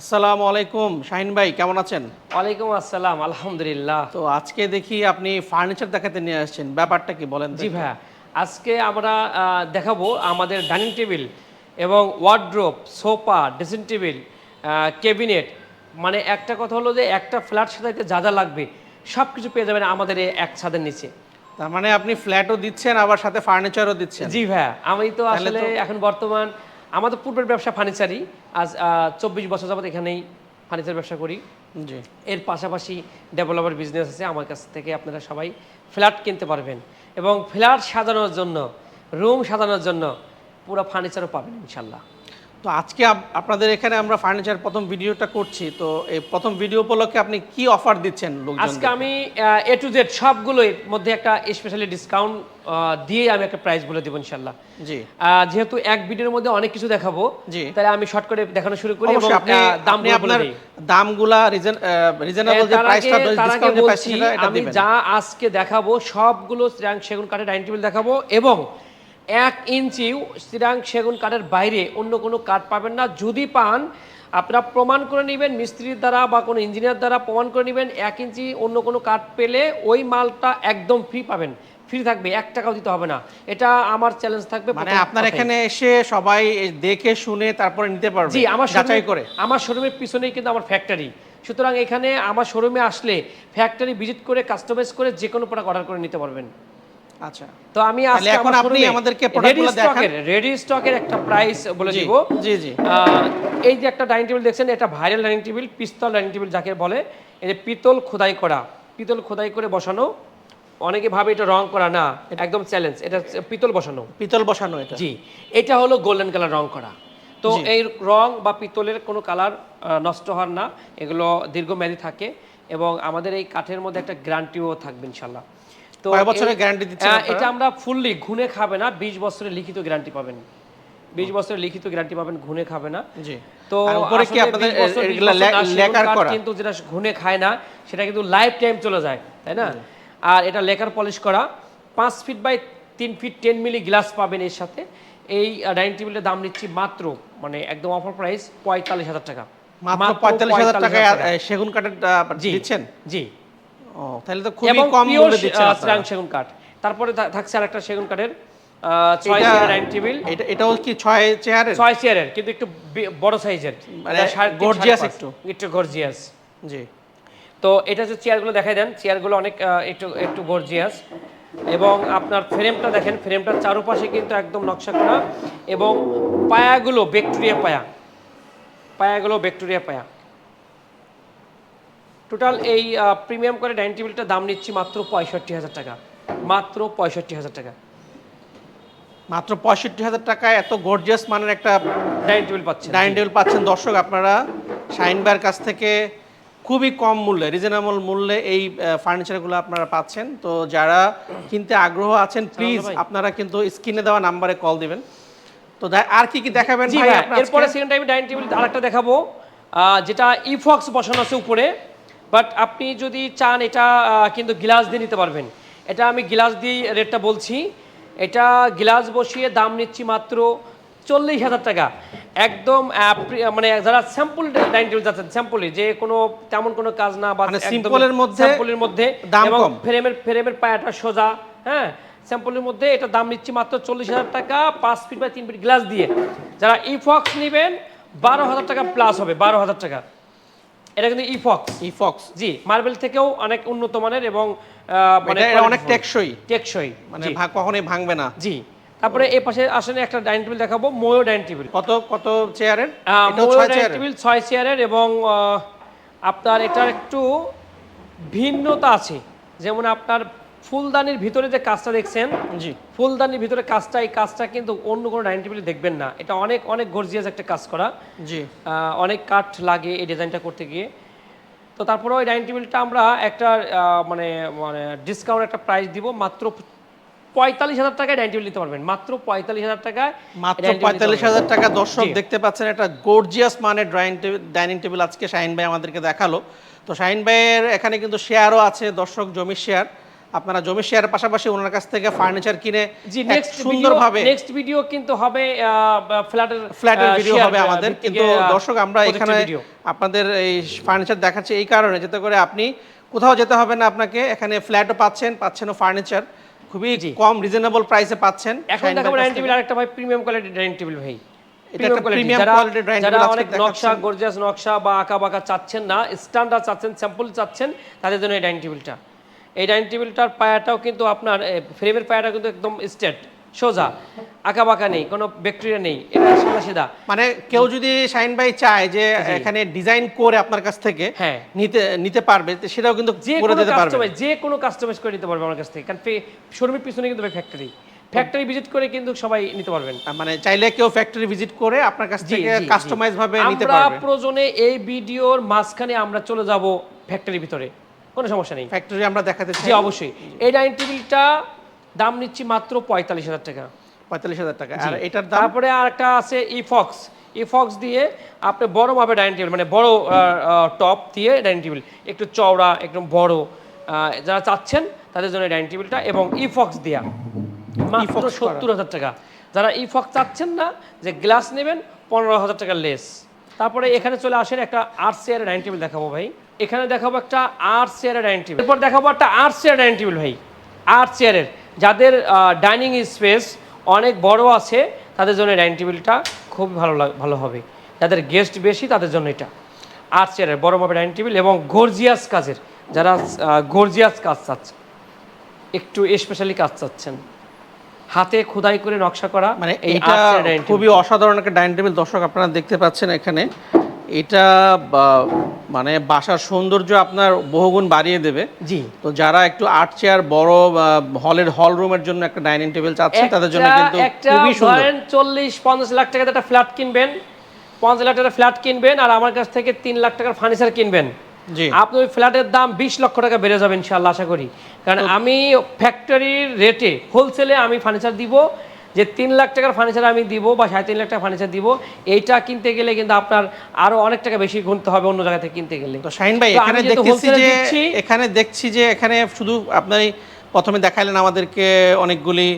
আসসালামু আলাইকুম শাহিন ভাই কেমন আছেন? ওয়ালাইকুম আসসালাম আলহামদুলিল্লাহ। তো আজকে দেখি আপনি ফার্নিচার দেখাতে নিয়ে আসছেন ব্যাপারটা কি বলেন জি? ভাইয়া আজকে আমরা দেখাবো আমাদের ডাইনিং টেবিল এবং wardrobe sofa dressing table cabinet মানে একটা কথা হলো যে একটা ফ্ল্যাট সাজাইতে যা যা লাগবে সব কিছু পেয়ে যাবেন আমাদের এই এক ছাদের নিচে। তার মানে আপনি ফ্ল্যাটও দিচ্ছেন আবার সাথে ফার্নিচারও দিচ্ছেন। জি ভাইয়া আমি তো আসলে এখন বর্তমান আমাদের পূর্বের ব্যবসা ফার্নিচারই আজ চব্বিশ বছর যাবত এখানেই ফার্নিচার ব্যবসা করি। জি। এর পাশাপাশি ডেভেলপার বিজনেস আছে আমার কাছ থেকে আপনারা সবাই ফ্ল্যাট কিনতে পারবেন এবং ফ্ল্যাট সাজানোর জন্য রুম সাজানোর জন্য পুরো ফার্নিচারও পাবেন ইনশাল্লাহ। তো আজকে আপনাদের এখানে আমরা ফার্নিচার প্রথম ভিডিওটা করছি তো এই প্রথম ভিডিও উপলক্ষে আপনি কি অফার দিচ্ছেন লোকজন আজকে আমি এ টু জেড সবগুলোর মধ্যে একটা স্পেশালি ডিসকাউন্ট দিয়ে আমি একটা প্রাইস বলে দেবো ইনশাল্লাহ জি যেহেতু এক ভিডিওর মধ্যে অনেক কিছু দেখাবো জি। তাহলে আমি শর্ট করে দেখানো শুরু করি এবং আপনি দাম আপনি আপনার। দামগুলা রিজনেবল যে প্রাইসটা ডিসকাউন্টে আমি যা আজকে দেখাবো সবগুলো সেগুন কাঠের ডাইনিং টেবিল দেখাবো এবং এক ইঞ্চি শ্রীরাং সেগুন কাঠের বাইরে অন্য কোনো কাঠ পাবেন না। যদি পান আপনারা প্রমাণ করে নেবেন মিস্ত্রির দ্বারা বা কোনো ইঞ্জিনিয়ার দ্বারা প্রমাণ করে নেবেন এক ইঞ্চি অন্য কোনো কাঠ পেলে ওই মালটা একদম ফ্রি পাবেন। ফ্রি থাকবে এক টাকাও দিতে হবে না। এটা আমার চ্যালেঞ্জ থাকবে মানে আপনার এখানে এসে সবাই দেখে শুনে তারপরে নিতে পারবে। জি আমার যাচাই করে। আমার শোরুমের পিছনেই কিন্তু আমার ফ্যাক্টরি সুতরাং এখানে আমার শোরুমে আসলে ফ্যাক্টরি ভিজিট করে কাস্টমাইজ করে যে কোনো প্রোডাক্ট অর্ডার করে নিতে পারবেন। আচ্ছা। তো আমি আজকে এখন আপনি আমাদেরকে প্রোডাক্টগুলো দেখান। রেডি স্টকের একটা প্রাইস বলে দিব। জি জি। এই যে একটা ডাইনিং টেবিল দেখছেন এটা ভাইরাল ডাইনিং টেবিল পিস্তল ডাইনিং টেবিল যাকে বলে এই যে পিতল খোদাই করা পিতল খোদাই করে বসানো অনেকে ভাবে এটা রং করা না একদম চ্যালেঞ্জ এটা পিতল বসানো। পিতল বসানো এটা। জি এটা হলো গোল্ডেন কালার রং করা। তো এই রং বা পিতলের কোনো কালার নষ্ট হওয়ার না এগুলো দীর্ঘমেয়াদী থাকে এবং আমাদের এই কাঠের মধ্যে একটা গ্যারান্টিও থাকবে ইনশাল্লাহ। তো বছরের guarantee দিচ্ছেন এটা আমরা ফুললি ঘুনে খাবে না বিশ বছরের লিখিত গ্যারান্টি পাবেন। বিশ বছরের লিখিত গ্যারান্টি পাবেন ঘুনে খাবে না। জি। তো উপরে কি আপনাদের 20 20 এগুলা লেকার করা? কিন্তু যেটা ঘুনে খায় না সেটা কিন্তু লাইফ টাইম চলে যায় তাই না? আর এটা লেকার পলিশ করা পাঁচ ফিট বাই তিন ফিট টেন মিলি গ্লাস পাবেন এর সাথে। এই ডাইনিং টেবিলের দাম নিচ্ছি মাত্র মানে একদম অফার প্রাইস পঁয়তাল্লিশ হাজার টাকা। মাত্র পঁয়তাল্লিশ হাজার 45,000 টাকায় সেগুন কাঠের দিচ্ছেন? জি। ও তাহলে তো খুবই কম মূল্যে দিচ্ছেন আপনারা। সেগুন কাঠ। তারপরে থাকছে আরেকটা সেগুন কাঠের ছয় চেয়ার ডাইনিং টেবিল এটা এটাও কি ছয় চেয়ারের ছয় চেয়ারের কিন্তু একটু বড় সাইজের। মানে পাঁচ। একটু। একটু গর্জিয়াস জি। তো এটা যে চেয়ারগুলো দেখাই দেন চেয়ারগুলো অনেক একটু একটু গর্জিয়াস এবং আপনার ফ্রেমটা দেখেন ফ্রেমটার চারপাশে কিন্তু একদম নকশা করা। এবং পায়াগুলো ব্যাকটেরিয়া পায়া। পায়াগুলো ব্যাকটেরিয়া পায়া। টোটাল এই প্রিমিয়াম করে ডাইনিং টেবিলটার দাম নিচ্ছি মাত্র পঁয়ষট্টি হাজার টাকা। মাত্র পঁয়ষট্টি হাজার টাকা। মাত্র পঁয়ষট্টি হাজার টাকায় এত গর্জিয়াস মানের একটা ডাইনিং টেবিল পাচ্ছেন ডাইনিং টেবিল পাচ্ছেন। দর্শক আপনারা শাইন ভাইয়ের কাছ থেকে খুবই কম মূল্যে রিজনেবল মূল্যে এই ফার্নিচারগুলো আপনারা পাচ্ছেন। তো যারা কিনতে আগ্রহ আছেন প্লিজ আপনারা কিন্তু স্ক্রিনে দেওয়া নাম্বারে কল দিবেন। তো আর কি কি দেখাবেন এরপরে সেকেন্ড টাইম ডাইনিং টেবিল আরেকটা দেখাবো। যেটা ইফক্স বসানো আছে উপরে। বাট আপনি যদি চান এটা কিন্তু গ্লাস দিয়ে নিতে পারবেন। এটা আমি গ্লাস দিয়ে রেটটা বলছি। এটা গ্লাস বসিয়ে দাম নিচ্ছি মাত্র চল্লিশ হাজার টাকা। একদম মানে যারা স্যাম্পল ডাইনিং টেবিল যাচ্ছেন স্যাম্পলি যে কোনো তেমন কোনো কাজ না বা মানে simple এর মধ্যে এর মধ্যে এবং। ফ্রেমের ফ্রেমের পায়াটা সোজা হ্যাঁ? স্যাম্পলের মধ্যে এটা দাম নিচ্ছি মাত্র চল্লিশ হাজার টাকা পাঁচ ফিট বা তিন ফিট গ্লাস দিয়ে। যারা ইফক্স নেবেন বারো হাজার টাকা প্লাস হবে বারো হাজার টাকা। এটা কিন্তু ইফক্স ইফক্স জি মার্বেল থেকেও অনেক উন্নত মানের এবং মানে অনেক টেকসই। টেকসই মানে কখনোই ভাঙবে না। জি। তারপরে এই পাশে আসেন একটা ডাইনিং টেবিল দেখাবো ময়ো ডাইনিং টেবিল কত কত চেয়ারের? ময়ো ডাইনিং টেবিল ছয় চেয়ারের এবং আপনার এটার একটু ভিন্নতা আছে। যেমন আপনার ফুলদানির ভিতরে যে কাজটা দেখছেন জি। ফুলদানির ভিতরে কাজটা এই কাজটা কিন্তু অন্য কোনো ডাইনিং টেবিলে দেখবেন না। এটা অনেক অনেক গর্জিয়াস একটা কাজ করা। জি। অনেক কাঠ লাগে এই ডিজাইনটা করতে গিয়ে। তো তারপরে ওই ডাইনিং টেবিলটা আমরা একটা মানে মানে ডিসকাউন্ট একটা প্রাইস দিব। মাত্র পঁয়তাল্লিশ হাজার টাকায় ডাইনিং টেবিল নিতে পারবেন। মাত্র পঁয়তাল্লিশ হাজার টাকায় মাত্র পঁয়তাল্লিশ হাজার টাকা দর্শক দেখতে পাচ্ছেন একটা গর্জিয়াস মানের ড্রয়িং টেবিল ডাইনিং টেবিল আজকে শাহিন ভাই আমাদেরকে দেখাল। তো শাহিন ভাইয়ের এখানে কিন্তু শেয়ারও আছে দর্শক জমির শেয়ার আপনারা জমি শেয়ারের পাশাপাশি ওনার কাছ থেকে ফার্নিচার কিনে জি নেক্সট সুন্দরভাবে নেক্সট ভিডিও কিন্তু হবে ফ্ল্যাটের ফ্ল্যাটের ভিডিও হবে আমাদের। কিন্তু দর্শক আমরা এখানে আপনাদের এই ফার্নিচার দেখাচ্ছি এই কারণে যাতে করে আপনি কোথাও যেতে হবে না আপনাকে। এখানে ফ্ল্যাটও পাচ্ছেন পাচ্ছেনও ফার্নিচার খুবই কম রিজনেবল প্রাইসে পাচ্ছেন। এখন দেখাবো ডাইনিং টেবিল আরেকটা ভাই প্রিমিয়াম কোয়ালিটির ডাইনিং টেবিল ভাই। যারা- অনেক নকশা। গর্জিয়াস নকশা বা আঁকা বাঁকা চাচ্ছেন না স্ট্যান্ডার্ড চাচ্ছেন স্যাম্পল চাচ্ছেন তাদের জন্য এই ডাইনিং টেবিলটা এই ডাইনিং টেবিলটার পায়াটাও কিন্তু আপনার ফ্রেমের পায়াটা কিন্তু একদম স্ট্রেট সোজা আঁকা বাঁকা নেই কোনো ব্যাকটেরিয়া নেই এটা সাদা সিধা মানে কেউ যদি শাহিন ভাই চায় যে এখানে ডিজাইন করে আপনার কাছ থেকে হ্যাঁ। নিতে নিতে পারবে তো সেটাও কিন্তু যে করে কোনো দিতে পারবে। কাস্টমাইজ যে কোনো কাস্টমাইজ করে নিতে পারবে আমার কাছ থেকে কারণ শোরুমের পিছনে কিন্তু ফ্যাক্টরি ফ্যাক্টরি ভিজিট করে কিন্তু সবাই নিতে পারবেন। মানে চাইলে কেউ ফ্যাক্টরি ভিজিট করে আপনার কাছ থেকে। কাস্টমাইজ ভাবে নিতে পারবে। আমরা প্রয়োজনে এই ভিডিওর মাঝখানে আমরা চলে যাব ফ্যাক্টরির ভিতরে। কোনো সমস্যা নেই। ফ্যাক্টরি আমরা দেখাতে চাই। অবশ্যই। এই ডাইনিং টেবিলটা দাম নিচ্ছি মাত্র পঁয়তাল্লিশ হাজার টাকা। পঁয়তাল্লিশ হাজার টাকা। আর এটার তারপরে আর একটা আছে ইফক্স ইফক্স দিয়ে আপনি বড় মাপের ডাইনিং টেবিল মানে বড় টপ দিয়ে ডাইনিং টেবিল একটু চওড়া একটু বড় যারা চাচ্ছেন তাদের জন্য ডাইনিং টেবিলটা এবং ইফক্স দেয়া। মাত্র সত্তর হাজার টাকা। যারা ইফক্স চাচ্ছেন না যে গ্লাস নেবেন পনেরো হাজার টাকা লেস। তারপরে এখানে চলে আসেন একটা আর্ট চেয়ারের ডাইনিং টেবিল দেখাবো ভাই। এখানে দেখাবো একটা আর্ট চেয়ারের ডাইনিং টেবিল এরপর দেখাবো একটা আর্ট চেয়ার ডাইনিং টেবিল ভাই। আর্ট চেয়ারের যাদের ডাইনিং স্পেস অনেক বড় আছে তাদের জন্য ডাইনিং টেবিলটা খুব ভালো ভালো হবে। যাদের গেস্ট বেশি তাদের জন্য এটা। আর্ট চেয়ারের বড় মাপের ডাইনিং টেবিল এবং গর্জিয়াস কাজের যারা গর্জিয়াস কাজ চাচ্ছে একটু স্পেশালি কাজ চাচ্ছেন হাতে খোদাই করে নকশা করা মানে এই এটা art চেয়ার ডাইনিং টেবিল। খুবই অসাধারণ একটা ডাইনিং টেবিল দর্শক আপনারা দেখতে পাচ্ছেন এখানে এটা মানে বাসার সৌন্দর্য আপনার বহুগুণ বাড়িয়ে দেবে। জি। তো যারা একটু আর্ট চেয়ার বড় হলের হল রুমের জন্য একটা ডাইনিং টেবিল চাচ্ছে তাদের জন্য কিন্তু খুবই সুন্দর। ধরেন চল্লিশ পঞ্চাশ লাখ টাকাতে একটা ফ্ল্যাট কিনবেন পঞ্চাশ লাখ টাকার ফ্ল্যাট কিনবেন আর আমার কাছ থেকে তিন লাখ টাকার ফার্নিচার কিনবেন। জি। আপনি ওই ফ্ল্যাটের দাম বিশ লক্ষ টাকা বেড়ে যাবে ইনশাল্লাহ আশা করি। কারণ আমি ফ্যাক্টরির রেটে হোলসেলে আমি ফার্নিচার দিব যে তিন লাখ টাকার ফার্নিচার আমি দিব বা সাড়ে তিন লাখ টাকা ফার্নিচার দিব এইটা কিনতে গেলে কিন্তু আপনার আরও অনেক টাকা বেশি গুনতে হবে অন্য জায়গা থেকে কিনতে গেলে। তো শাহিন ভাই এখানে দেখতেছি যে এখানে দেখছি যে এখানে শুধু আপনি প্রথমে দেখাইলেন আমাদেরকে অনেকগুলি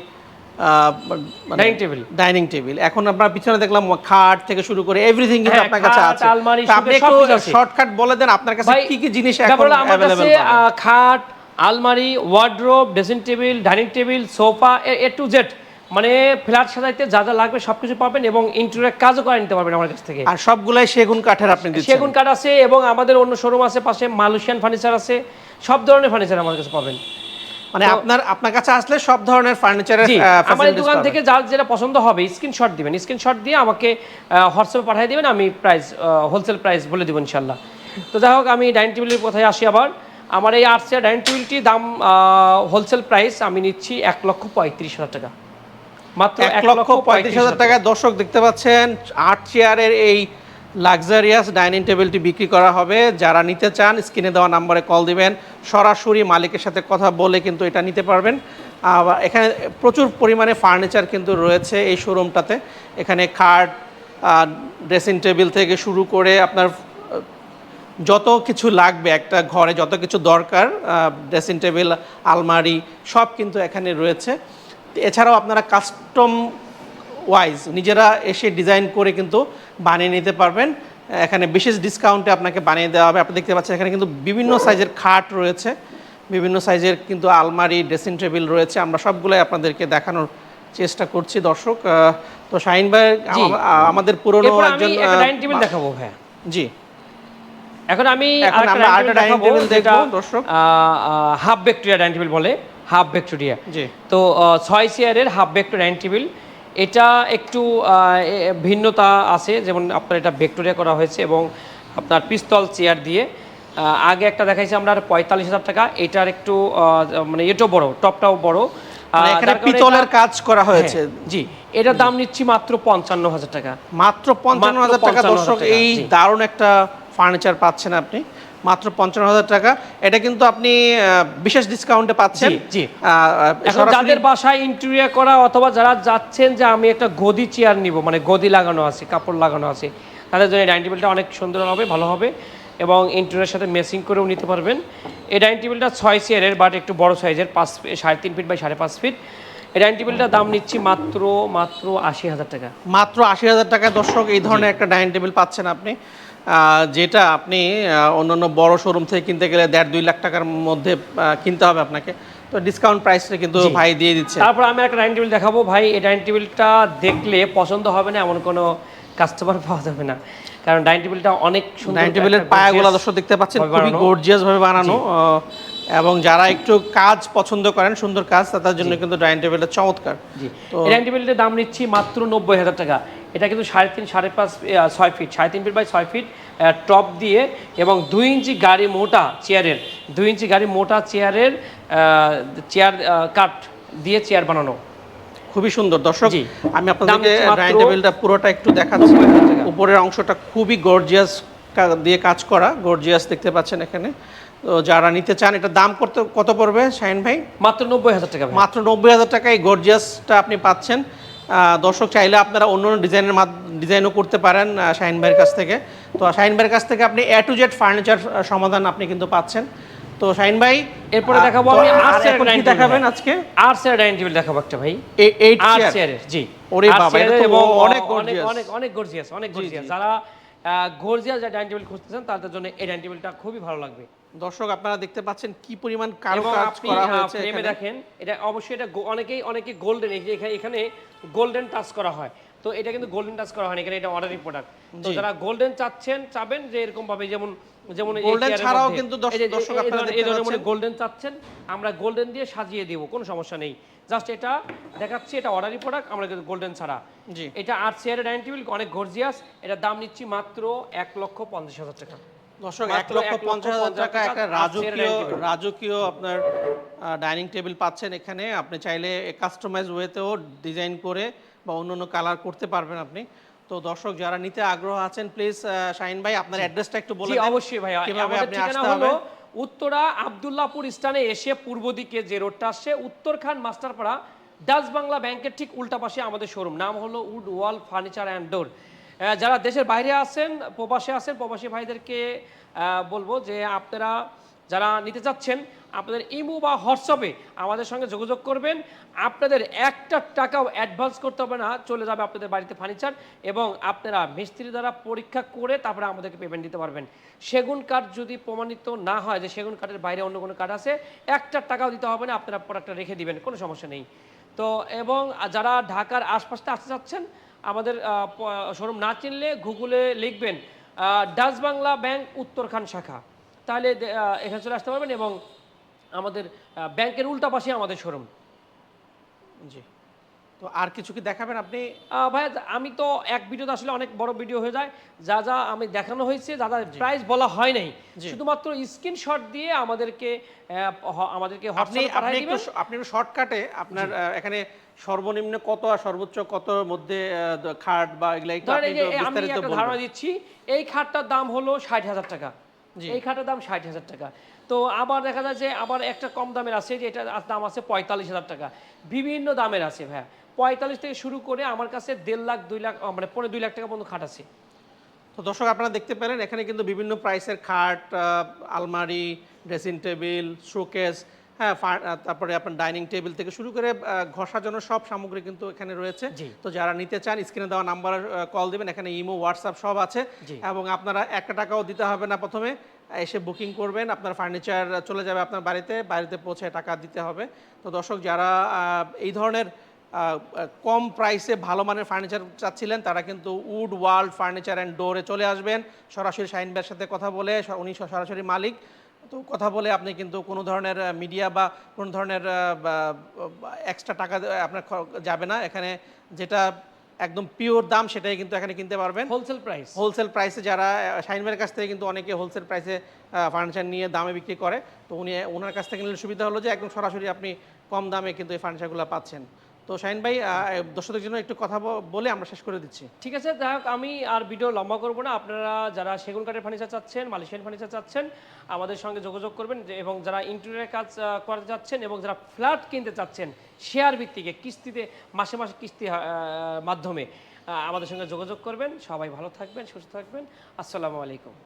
Dining table। ডাইনিং টেবিল এখন আপনার পিছনে দেখলাম খাট থেকে শুরু করে এভরিথিং কিন্তু হ্যাঁ, আপনার কাছে আছে। আলমারি, আপনি একটু শর্টকাট বলে দেন আপনার কাছে কি কি জিনিস এখন আমার আহ, খাট আলমারি wardrobe dressing table dining table sofa A to Z মানে ফ্ল্যাট সাজাইতে যা যা লাগবে সবকিছু পাবেন এবং ইন্টেরিয়র কাজও করে নিতে পারবেন আমার কাছ থেকে। আর সবগুলাই সেগুন কাঠের আপনি দিচ্ছেন। সেগুন কাঠ আছে এবং আমাদের অন্য শোরুম আছে পাশে মালয়েশিয়ান ফার্নিচার আছে সব ধরনের ফার্নিচার আমার কাছে পাবেন। মানে আপনার আপনার কাছে আসলে সব ধরনের ফার্নিচারের আমাদের দোকান থেকে যার যেটা পছন্দ হবে স্ক্রিনশট দিবেন। স্ক্রিনশট দিয়ে আমাকে হোয়াটসঅ্যাপে পাঠিয়ে দিবেন আমি প্রাইস হোলসেল প্রাইস বলে দেবো ইনশাল্লাহ তো যাই হোক আমি ডাইনিং টেবিলের কোথায় আসি আবার। আমার এই আর্টসের ডাইনিং টেবিলটি দাম হোলসেল প্রাইস আমি নিচ্ছি এক লক্ষ পঁয়ত্রিশ হাজার টাকা। মাত্র এক লক্ষ পঁয়ত্রিশ হাজার টাকা। দর্শক দেখতে পাচ্ছেন আট চেয়ারের এই লাক্সারিয়াস ডাইনিং টেবিলটি বিক্রি করা হবে। যারা নিতে চান স্ক্রিনে দেওয়া নাম্বারে কল দিবেন। সরাসরি মালিকের সাথে কথা বলে কিন্তু এটা নিতে পারবেন। আবার এখানে প্রচুর পরিমাণে ফার্নিচার কিন্তু রয়েছে এই শোরুমটাতে এখানে খাট ড্রেসিং টেবিল থেকে শুরু করে আপনার যত কিছু লাগবে একটা ঘরে যত কিছু দরকার ড্রেসিং টেবিল আলমারি সব কিন্তু এখানে রয়েছে। এছাড়াও আপনারা কাস্টম ওয়াইজ নিজেরা এসে ডিজাইন করে কিন্তু বানিয়ে নিতে পারবেন। এখানে বিশেষ ডিসকাউন্টে আপনাকে বানিয়ে দেওয়া হবে। আপনি দেখতে পাচ্ছেন এখানে কিন্তু বিভিন্ন সাইজের খাট রয়েছে। বিভিন্ন সাইজের কিন্তু আলমারি ড্রেসিং টেবিল রয়েছে। আমরা সবগুলোই আপনাদেরকে দেখানোর চেষ্টা করছি দর্শক। তো শাহিন ভাই আমাদের পুরনো একজন ডাইনিং টেবিল দেখাবো হ্যাঁ। জি। এখন আমি আরেকটা আরেকটা table দেখাবো, দর্শক। হাফ ভেক্টোরিয়া ডাইনিং টেবিল বলে। হাফ ভেক্টোরিয়া তো ছয় চেয়ারের হাফ ভেক্টোর ডাইনিং টেবিল এটা একটু ভিন্নতা আছে যেমন আপনার এটা ভেক্টোরিয়া করা হয়েছে এবং আপনার পিস্তল চেয়ার দিয়ে। আগে একটা দেখাইছি আমরা পঁয়তাল্লিশ হাজার টাকা এটার একটু মানে এটাও বড় টপটাও বড়। মানে পিতলের কাজ করা হয়েছে। হ্যাঁ, জি। এটার দাম নিচ্ছি মাত্র পঞ্চান্ন হাজার টাকা। মাত্র পঞ্চান্ন হাজার টাকা দর্শক এই। দারুণ একটা ফার্নিচার পাচ্ছেন আপনি। মাত্র পঞ্চান্ন হাজার টাকা। এটা কিন্তু আপনি বিশেষ ডিসকাউন্টে পাচ্ছেন। জি, যাদের বাসায় ইন্টেরিয়র করা অথবা যারা যাচ্ছেন যে আমি একটা গদি চেয়ার নিব মানে গদি লাগানো আছে কাপড় লাগানো আছে তাদের জন্য ডাইনিং টেবিলটা অনেক সুন্দর হবে ভালো হবে এবং ইন্টারনের সাথে মেসিং করেও নিতে পারবেন। এই ডাইনিং টেবিলটা ছয় চেয়ারের বাট একটু বড় সাইজের পাঁচ সাড়ে তিন ফিট বাই সাড়ে পাঁচ ফিট এই ডাইনিং টেবিলটার দাম নিচ্ছি মাত্র মাত্র আশি হাজার টাকা। মাত্র আশি হাজার টাকায় দর্শক এই ধরনের একটা ডাইনিং টেবিল পাচ্ছেন আপনি। যেটা আপনি অন্যান্য বড় শোরুম থেকে কিনতে গেলে দেড় দুই লাখ টাকার মধ্যে কিনতে হবে আপনাকে। তো ডিসকাউন্ট প্রাইসটা কিন্তু ভাই দিয়ে দিচ্ছে। তারপর আমি একটা ডাইনিং টেবিল দেখাবো। ভাই এই ডাইনিং টেবিলটা দেখলে পছন্দ হবে না এমন কোনো কাস্টমার পাওয়া যাবে না। কারণ ডাইনিং টেবিলটা অনেক সুন্দর ডাইনিং টেবিলের পায়াগুলো দর্শক দেখতে পাচ্ছেন খুবই গর্জিয়াস ভাবে বানানো। এবং যারা একটু কাজ পছন্দ করেন সুন্দর কাজ তাদের জন্য কিন্তু ডাইনিং টেবিলটা চমৎকার। জি। এই ডাইনিং টেবিলটার দাম নিচ্ছি মাত্র নব্বই হাজার টাকা। এটা কিন্তু সাড়ে তিন সাড়ে পাঁচ ছয় ফিট সাড়ে তিন ফিট বাই ছয় ফিট টপ দিয়ে এবং দুই ইঞ্চি গাড়ি মোটা চেয়ারের দুই ইঞ্চি গাড়ি মোটা চেয়ারের চেয়ার কাঠ দিয়ে চেয়ার বানানো। খুবই সুন্দর। দর্শক। আমি আপনাদেরকে ডাইনিং টেবিলটা পুরোটা একটু দেখাচ্ছি। উপরের অংশটা খুবই গর্জিয়াস দিয়ে কাজ করা গর্জিয়াস দেখতে পাচ্ছেন এখানে। তো যারা নিতে চান এটা দাম করতে কত পড়বে শাহিন ভাই? মাত্র নব্বই হাজার টাকা মাত্র নব্বই হাজার টাকায় গর্জিয়াসটা আপনি পাচ্ছেন। দর্শক চাইলে আপনারা অন্য অন্য ডিজাইনের ডিজাইনও করতে পারেন শাহিন ভাইয়ের কাছ থেকে। তো শাহিন ভাইয়ের কাছ থেকে আপনি এ টু জেড ফার্নিচার সমাধান আপনি কিন্তু পাচ্ছেন। তো শাহিন ভাই এরপরে দেখাবো আমি আর আর্টসের এখন কি ডাইনিং দেখাবেন আজকে? আর চেয়ার ডাইনিং টেবিল দেখাবো একটা ভাই। এই এইট আর চেয়ার চেয়ারের জি। ওরে বাবা, এটা তো এবং অনেক অনেক gorgeous। অনেক অনেক গর্জিয়াস অনেক গর্জিয়াস যারা গর্জিয়াস ডাইনিং টেবিল খুঁজতেছেন তাদের জন্য এই ডাইনিং টেবিলটা খুবই ভালো লাগবে। দর্শক আপনারা দেখতে পাচ্ছেন কি পরিমাণ কারও কাজ করা হয়েছে ফ্রেমে এখানে। দেখেন এটা অবশ্যই এটা অনেকেই অনেকে গোল্ডেন এখানে গোল্ডেন টাচ করা হয়। তো এটা কিন্তু গোল্ডেন টাচ করা হয় এখানে এটা অর্ডারি প্রোডাক্ট তো যারা গোল্ডেন চাচ্ছেন চাবেন যে এরকম ভাবে যেমন যেমন এই চেয়ারের ছাড়াও কিন্তু দর্শক- এই যে- এই আপনারা এই ধরনের পাচ্ছেন। গোল্ডেন চাচ্ছেন আমরা গোল্ডেন দিয়ে সাজিয়ে দেবো কোনো সমস্যা নেই। জাস্ট এটা দেখাচ্ছি এটা অর্ডারি প্রোডাক্ট আমরা কিন্তু গোল্ডেন ছাড়া। জি। এটা আট চেয়ারের ডাইনিং টেবিল অনেক গর্জিয়াস এটা দাম নিচ্ছি মাত্র এক লক্ষ পঞ্চাশ হাজার টাকা। দর্শক এক লক্ষ পঞ্চাশ হাজার টাকা টাকা একটা রাজকীয় আপনার ডাইনিং টেবিল পাচ্ছেন এখানে। আপনি চাইলে কাস্টমাইজ ওয়েতেও ডিজাইন করে বা অন্য অন্য কালার করতে পারবেন আপনি। তো দর্শক যারা নিতে আগ্রহ আছেন প্লিজ শাহিন ভাই আপনার অ্যাড্রেসটা একটু বলে অবশ্যই ভাইয়া কীভাবে আপনি আসতে হবে? উত্তরা আব্দুল্লাহপুর স্থানে এসে পূর্ব দিকে যে রোডটা আসছে উত্তরখান মাস্টারপাড়া ডাচ বাংলা ব্যাংকের ঠিক উল্টা পাশে আমাদের শোরুম নাম হলো Wood Wall Furniture and Door. যারা দেশের বাইরে আছেন, প্রবাসে আছেন, প্রবাসী ভাইদেরকে বলব যে আপনারা যারা নিতে চাচ্ছেন, আপনাদের ইমো বা হোয়াটসঅ্যাপে আমাদের সঙ্গে যোগাযোগ করবেন। আপনাদের একটা টাকাও অ্যাডভান্স করতে হবে না, চলে যাবে আপনাদের বাড়িতে ফার্নিচার এবং আপনারা মিস্ত্রি দ্বারা পরীক্ষা করে তারপরে আমাদেরকে পেমেন্ট দিতে পারবেন। সেগুন কাঠ যদি প্রমাণিত না হয় যে সেগুন কাঠের বাইরে অন্য কোনো কাঠ আছে, একটা টাকাও দিতে হবে না, আপনারা প্রোডাক্টটা রেখে দিবেন, কোনো সমস্যা নেই। তো, এবং যারা ঢাকার আশপাশটা আসতে চাচ্ছেন আমাদের শোরুম না চিনলে গুগলে লিখবেন ডাচ বাংলা ব্যাংক উত্তরখান শাখা। তাহলে এখানে চলে আসতে পারবেন এবং আমাদের ব্যাংকের উল্টা পাশে আমাদের শোরুম। জি। তো আর কিছু কি দেখাবেন আপনি? ভাই আমি তো এক ভিডিওতে আসলে অনেক বড় ভিডিও হয়ে যায়। যা যা আমি দেখানো হয়েছে যা যা প্রাইস বলা হয় নাই। শুধুমাত্র স্ক্রিনশট দিয়ে আমাদেরকে আমাদেরকে আপনি আপনি একটু আপনি একটু শর্টকাটে আপনার এখানে সর্বনিম্ন কত আর সর্বোচ্চ কত মধ্যে খাট বা এগুলা একটু আমি একটা ধারণা দিচ্ছি এই খাটটার দাম হলো ষাট হাজার টাকা। এই খাটের দাম ষাট হাজার টাকা। তো আবার দেখা যায় যে আবার একটা কম দামের আছে যে এটা দাম আছে পঁয়তাল্লিশ হাজার টাকা। বিভিন্ন দামের আছে ভাইয়া। পঁয়তাল্লিশ থেকে শুরু করে আমার কাছে দেড় লাখ দুই লাখ মানে পনেরো দুই লাখ টাকা পর্যন্ত খাট আছে। তো দর্শক আপনারা দেখতে পেলেন এখানে কিন্তু বিভিন্ন প্রাইসের খাট আলমারি ড্রেসিং টেবিল শোকেস হ্যাঁ তারপরে আপনার ডাইনিং টেবিল থেকে শুরু করে ঘষার জন্য সব সামগ্রী কিন্তু এখানে রয়েছে। তো যারা নিতে চান স্ক্রিনে দেওয়া নাম্বার কল দিবেন এখানে ইমো হোয়াটসঅ্যাপ সব আছে। এবং আপনারা একটা টাকাও দিতে হবে না প্রথমে। এসে বুকিং করবেন আপনার ফার্নিচার চলে যাবে আপনার বাড়িতে বাড়িতে পৌঁছে টাকা দিতে হবে। তো দর্শক যারা এই ধরনের কম প্রাইসে ভালো মানের ফার্নিচার চাচ্ছিলেন তারা কিন্তু উড ওয়ার্ল্ড ফার্নিচার অ্যান্ড ডোরে চলে আসবেন। সরাসরি শাহিন ভাইয়ের সাথে কথা বলে উনি সরাসরি মালিক। তো কথা বলে আপনি কিন্তু কোনো ধরনের মিডিয়া বা কোনো ধরনের এক্সট্রা টাকা আপনার যাবে না। এখানে যেটা একদম পিওর দাম সেটাই কিন্তু এখানে কিনতে পারবেন। হোলসেল প্রাইস হোলসেল প্রাইসে যারা ভাইয়ের কাছ থেকে কিন্তু অনেকে হোলসেল প্রাইসে ফার্নিচার নিয়ে দামে বিক্রি করে। তো উনি ওনার কাছ থেকে নিলে সুবিধা হলো যে একদম সরাসরি আপনি কম দামে কিন্তু এই ফার্নিচারগুলো পাচ্ছেন। তো শাহিন ভাই দর্শকদের জন্য একটু কথা বলে আমরা শেষ করে দিচ্ছি। ঠিক আছে, যাই হোক, আমি আর ভিডিও লম্বা করব না। আপনারা যারা সেগুন কাঠের ফার্নিচার চাচ্ছেন, মালয়েশিয়ান ফার্নিচার চাচ্ছেন, আমাদের সঙ্গে যোগাযোগ করবেন এবং যারা ইন্টেরিয়র কাজ করতে চাচ্ছেন এবং যারা ফ্ল্যাট কিনতে চাচ্ছেন শেয়ার ভিত্তিকে, কিস্তিতে, মাসে মাসে কিস্তি মাধ্যমে আমাদের সঙ্গে যোগাযোগ করবেন। সবাই ভালো থাকবেন, সুস্থ থাকবেন। আসসালামু আলাইকুম।